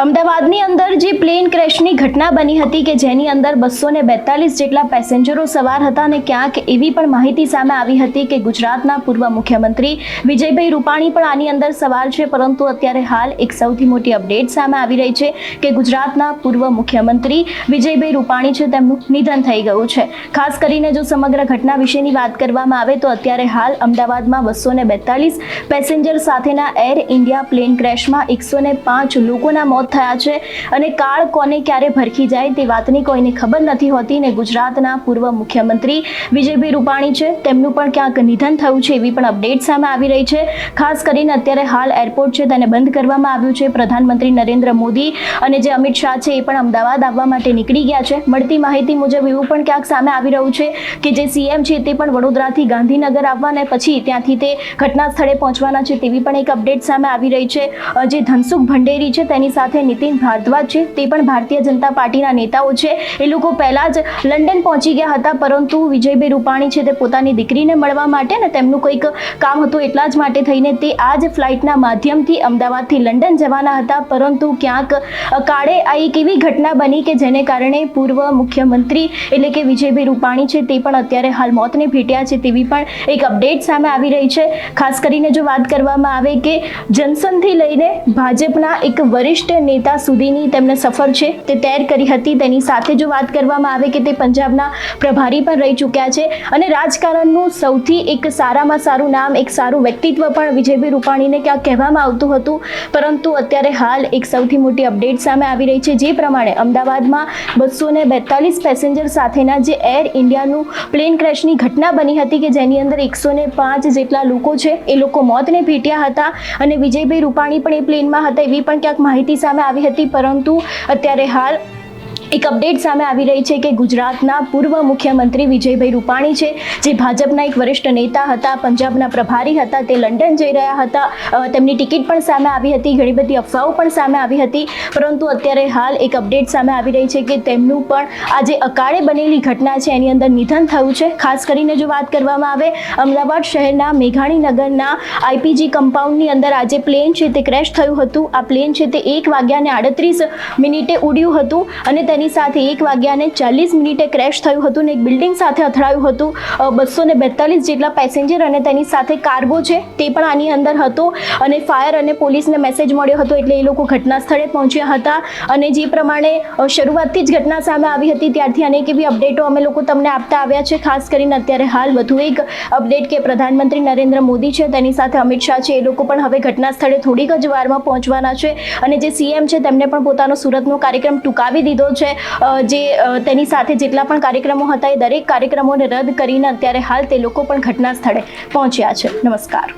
અમદાવાદની અંદર જે પ્લેન ક્રેશની ઘટના બની હતી કે જેની અંદર બસો ને બેતાલીસ જેટલા પેસેન્જરો સવાર હતા અને ક્યાંક એવી પણ માહિતી સામે આવી હતી કે ગુજરાતના પૂર્વ મુખ્યમંત્રી વિજયભાઈ રૂપાણી પણ આની અંદર સવાર છે, પરંતુ અત્યારે હાલ એક સૌથી મોટી અપડેટ સામે આવી રહી છે કે ગુજરાતના પૂર્વ મુખ્યમંત્રી વિજયભાઈ રૂપાણી છે, તેમનું નિધન થઈ ગયું છે. ખાસ કરીને જો સમગ્ર ઘટના વિશેની વાત કરવામાં આવે તો અત્યારે હાલ અમદાવાદમાં બસો ને બેતાલીસ પેસેન્જર સાથેના એર ઇન્ડિયા પ્લેન ક્રેશમાં એકસો ને પાંચ લોકોના મોત થયા છે અને કાળ કોને ક્યારે ભરખી જાય તે વાતની કોઈને ખબર નથી હોતી ને ગુજરાતના પૂર્વ મુખ્યમંત્રી વિજયભાઈ રૂપાણી છે. તેમનું પણ ક્યાંક નિધન થયું છે એવી પણ અપડેટ સામે આવી રહી છે. ખાસ કરીને અત્યારે હાલ એરપોર્ટ છે તેને બંધ કરવામાં આવ્યું છે. પ્રધાનમંત્રી નરેન્દ્ર મોદી અને જે અમિત શાહ છે એ પણ અમદાવાદ આવવા માટે નીકળી ગયા છે. મળતી માહિતી મુજબ એવું પણ ક્યાંક સામે આવી રહ્યું છે કે જે સીએમ છે તે પણ વડોદરાથી ગાંધીનગર આવવા પછી ત્યાંથી તે ઘટના સ્થળે પહોંચવાના છે તેવી પણ એક અપડેટ સામે આવી રહી છે. જે ધનસુખ ભંડેરી છે તેની સાથે નીતિન ભારદ્વાજ છે. તે પણ ભારતીય જનતા પાર્ટીના નેતાઓ છે. એ લોકો પહેલા જ લંડન પહોંચી ગયા હતા, પરંતુ વિજયભાઈ રૂપાણી છે તે પોતાની દીકરીને મળવા માટે ને તેમનું કોઈક કામ હતું એટલા જ માટે થઈને તે આ જ ફ્લાઇટના માધ્યમથી અમદાવાદથી લંડન જવાના હતા. પરંતુ ક્યાંક કાળે આ એક એવી ઘટના બની કે જેને કારણે પૂર્વ મુખ્યમંત્રી એટલે કે વિજયભાઈ રૂપાણી છે તે પણ અત્યારે હાલ મોતને ભેટ્યા છે તેવી પણ એક અપડેટ સામે આવી રહી છે. ખાસ કરીને જો વાત કરવામાં આવે કે જનસનથી લઈને ભાજપના એક વરિષ્ઠ નેતા સુધીની તેમને સફર છે તે તૈયાર કરી હતી. તેની સાથે જો વાત કરવામાં આવે કે તે પંજાબના પ્રભારી પણ રહી ચૂક્યા છે અને રાજકારણનું સૌથી એક સારામાં સારું નામ, એક સારું વ્યક્તિત્વ પણ વિજયભાઈ રૂપાણીને ક્યાંક કહેવામાં આવતું હતું. પરંતુ અત્યારે હાલ એક સૌથી મોટી અપડેટ સામે આવી રહી છે. જે પ્રમાણે અમદાવાદમાં બસો ને બેતાલીસ પેસેન્જર સાથેના જે એર ઇન્ડિયાનું પ્લેન ક્રેશની ઘટના બની હતી કે જેની અંદર એકસો ને પાંચ જેટલા લોકો છે એ લોકો મોતને ભેટ્યા હતા અને વિજયભાઈ રૂપાણી પણ એ પ્લેનમાં હતા એવી પણ ક્યાંક માહિતી સામે આવી હતી પરંતુ અત્યારે હાલ એક અપડેટ સામે આવી રહી છે કે ગુજરાતના પૂર્વ મુખ્યમંત્રી વિજયભાઈ રૂપાણી છે, જે ભાજપના એક વરિષ્ઠ નેતા હતા, પંજાબના પ્રભારી હતા, તે લંડન જઈ રહ્યા હતા. તેમની ટિકિટ પણ સામે આવી હતી, ઘણી બધી અફવાઓ પણ સામે આવી હતી. પરંતુ અત્યારે હાલ એક અપડેટ સામે આવી રહી છે કે તેમનું પણ આ જે અકાળે બનેલી ઘટના છે, એની અંદર નિધન થયું છે. ખાસ કરીને જો વાત કરવામાં આવે, અમદાવાદ શહેરના મેઘાણીનગરના આઈપીજી કમ્પાઉન્ડની અંદર આજે પ્લેન છે તે ક્રેશ થયું હતું. આ પ્લેન છે તે એક વાગ્યાને આડત્રીસ મિનિટે ઉડ્યું હતું અને તેની સાથે એક વાગ્યાને ચાલીસ મિનિટે ક્રેશ થયું હતું ને એક બિલ્ડિંગ સાથે અથડાયું હતું. બસો ને બેતાલીસ જેટલા પેસેન્જર અને તેની સાથે કાર્ગો છે તે પણ આની અંદર હતો અને ફાયર અને પોલીસને મેસેજ મળ્યો હતો એટલે એ લોકો ઘટના સ્થળે પહોંચ્યા હતા. અને જે પ્રમાણે શરૂઆતથી જ ઘટના સામે આવી હતી ત્યારથી અનેક એવી અપડેટો અમે લોકો તમને આપતા આવ્યા છે. ખાસ કરીને અત્યારે હાલ વધુ એક અપડેટ કે પ્રધાનમંત્રી નરેન્દ્ર મોદી છે, તેની સાથે અમિત શાહ છે, એ લોકો પણ હવે ઘટના સ્થળે થોડીક જ વારમાં પહોંચવાના છે. અને જે સીએમ છે, તેમને પણ પોતાનો સુરતનો કાર્યક્રમ ટૂંકાવી દીધો છે. અ, જે તેની સાથે જેટલા પણ કાર્યક્રમો હતા એ દરેક કાર્યક્રમોને રદ કરીને અત્યારે હાલ તે લોકો પણ ઘટના સ્થળે પહોંચ્યા છે. નમસ્કાર.